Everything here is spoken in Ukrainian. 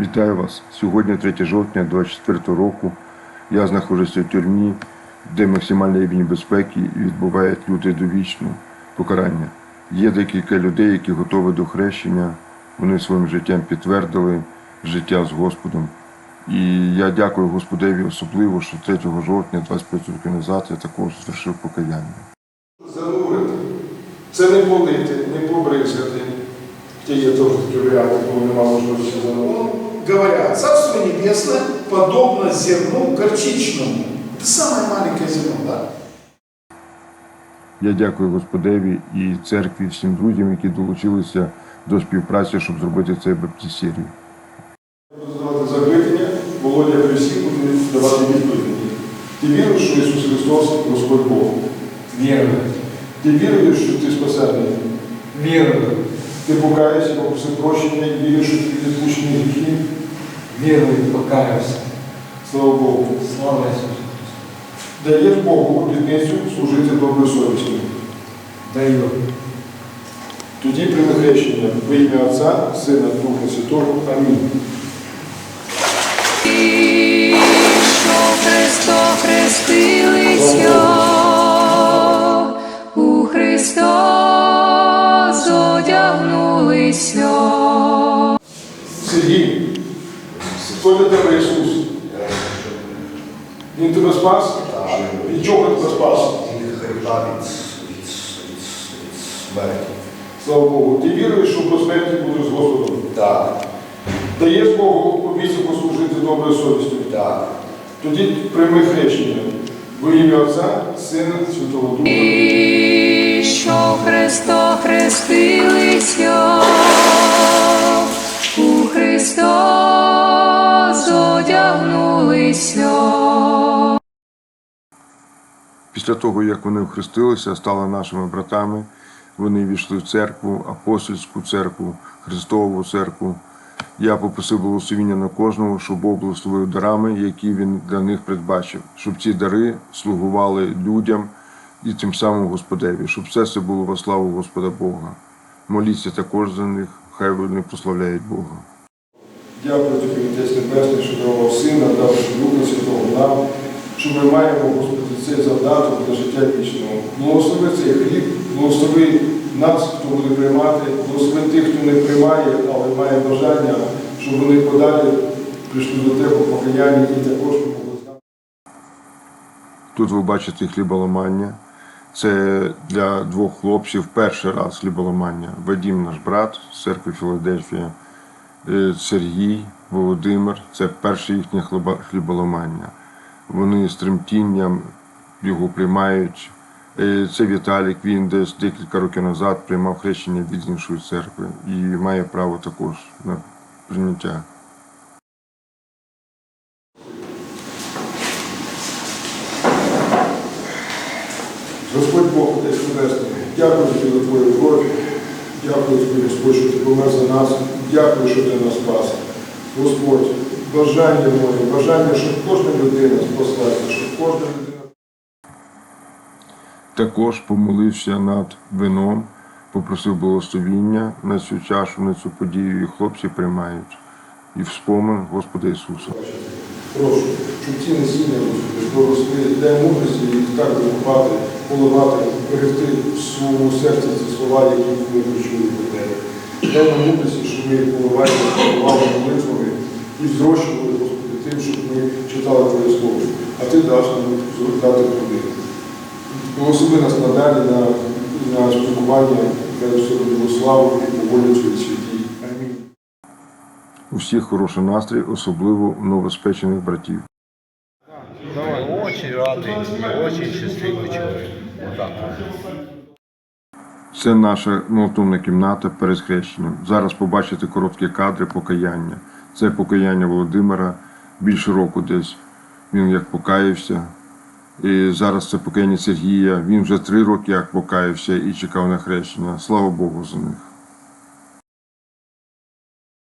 Вітаю вас. Сьогодні 3 жовтня 24 року. Я знаходжуся в тюрмі, де максимальний рівень безпеки відбувають люди довічне покарання. Є декілька людей, які готові до хрещення. Вони своїм життям підтвердили життя з Господом. І я дякую Господеві особливо, що 3 жовтня, 25 років назад, я також звершив покаяння. Занурити. Це не полити, не побризгати. Ті є теж варіанти, коли немає можливості занурити. Говорят, Царство Небесное подобно зерну горчичному. Это самое маленькое зерно, да? Я дякую Господеві і церкві, всім друзям, які долучилися до співпраці, щоб зробити цей баптисерію. Буду задавати запитання, Володя при всіх буде давати відповіді. Ти віриш, що Ісус Христос Господь Бог? Вірую. Ти віруєш, що ти спасений? Вірую. Ти покаєшся, попросив прощення і віриш, що тобі відпущені гріхи? Вірую, покаюся. Слава Богу. Слава Ісусу Христу. Даєш Богу обітницю служити доброю совістю. Даю. Тоді прийми хрещення в ім'я Отця, Сина, Духа Святого. Амінь. Христо хрестилися, у Христос одягнулися. Сергій, хто для тебе Ісус? Він тебе спас? Від чого тебе спас? Від смерті. Слава Богу. Ти віруєш, що по смерті будеш з Господом? Так, Даєш Богу обіцянку служити доброю совістю? так. Тоді прийми хрещення. Во ім'я Отця, Сина, Святого Духа. І що Христо хрестилися, Після того, як вони охрестилися, стали нашими братами, вони війшли в церкву, апостольську церкву, Христову церкву. Я попросив благословіння на кожного, щоб Бог благословив дарами, які він для них передбачив, щоб ці дари слугували людям і тим самим Господеві, щоб все це було во славу Господа Бога. Моліться також за них, хай вони прославляють Бога. Дякую тобі, Отець Небесний, що давав Сина, дав Духа Святого нам, що ми маємо, Господи, цей завдаток для життя вічного. Благослови цей хліб, благослови нас, хто буде приймати, благослови тих, хто не приймає, але має бажання, щоб вони подалі прийшли до тебе в покаянні і також могли. Тут ви бачите хліболамання. Це для двох хлопців перший раз хліболамання. Вадім, наш брат з церкви Філадельфія, е, Сергій, Володимир. Це перше їхнє хліболамання. Вони з тремтінням його приймають. Е, Це Віталік, він десь декілька років назад приймав хрещення від іншої церкви і має право також на прийняття. Господь Бог, Отець Небесний, дякую тобі за твою кров, дякую тобі, Господь, що ти помер за нас, дякую, що ти нас спас. Господь, бажання моє, бажання, щоб кожна людина спаслася, щоб кожна людина. Також помолився над вином, попросив благословіння на цю чашу, на цю подію, і хлопці приймають. І в спомин Господа Ісуса. Прошу, щоб ці насіння, проросли, дай мудрості і так викупати, поливати, берегти в своєму серці ці слова, які ми почули про тебе. Дай нам мудрості, щоб ми їх поливали, і зрощували, Господи, тим, щоб ми читали Твоє Слово. А Ти даш нам дати туди. Благослови нас надалі на, на спілкування, хай все славу і по волі Твоїй святій. Амінь. У всіх хороший настрій, особливо у новоспечених братів. Очень радий і очень щасливий чоловік. Отак. Це наша молитовна кімната перед хрещенням. Зараз побачите короткі кадри покаяння. Це покаяння Володимира більше року десь. Він як покаявся. І зараз це покаяння Сергія. Він вже три роки як покаявся і чекав на хрещення. Слава Богу за них.